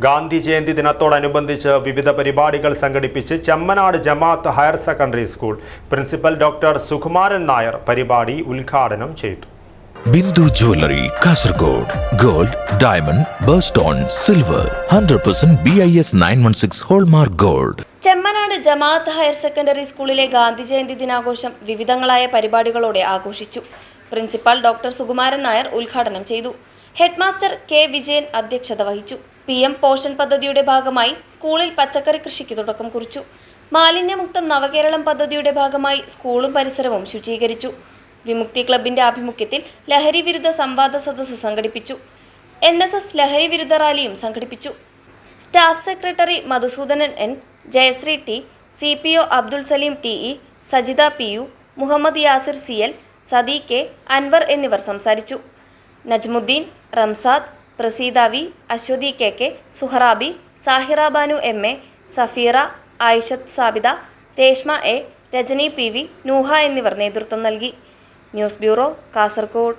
ഗാന്ധി ജയന്തി ദിനത്തോടനുബന്ധിച്ച് വിവിധ പരിപാടികൾ സംഘടിപ്പിച്ച് Chemmanad Jamaat higher secondary school principal doctor Sukumaran Nair പരിപാടി ഉദ്ഘാടനം ചെയ്തു. Bindu jewellery Kasaragod gold diamond birthstone silver hundred percent B I S nine one six hallmark gold. Chemmanad Jamaat higher secondary സ്കൂളിലെ ഗാന്ധി ജയന്തി ദിനാഘോഷം വിവിധങ്ങളായ പരിപാടികളോടെ ആഘോഷിച്ചു. പ്രിൻസിപ്പാൾ ഡോക്ടർ സുകുമാരൻ നായർ ഉദ്ഘാടനം ചെയ്തു. ഹെഡ്മാസ്റ്റർ കെ വിജയൻ അധ്യക്ഷത വഹിച്ചു. പി എം പോഷൻ പദ്ധതിയുടെ ഭാഗമായി സ്കൂളിൽ പച്ചക്കറി കൃഷിക്ക് തുടക്കം കുറിച്ചു. മാലിന്യമുക്തം നവകേരളം പദ്ധതിയുടെ ഭാഗമായി സ്കൂളും പരിസരവും ശുചീകരിച്ചു. വിമുക്തി ക്ലബിന്റെ ആഭിമുഖ്യത്തിൽ ലഹരി വിരുദ്ധ സംവാദ സദസ്സ് സംഘടിപ്പിച്ചു. എൻ എസ് എസ് ലഹരി വിരുദ്ധ റാലിയും സംഘടിപ്പിച്ചു. Staff secretary Madhusoodanan N Jayasree T C P O Abdul Salim T E Sajitha P U Muhammad Yasir C L Sadi K Anwar എന്നിവർ സംസാരിച്ചു. Najmuddin Ramsad Praseeda V Aswathi K K Suharabi Sahira Banu M A Safeera Ayishath Sabitha Reshma A Rajani P V Nuha എന്നിവർ നേതൃത്വം നൽകി. News bureau Kasaragod.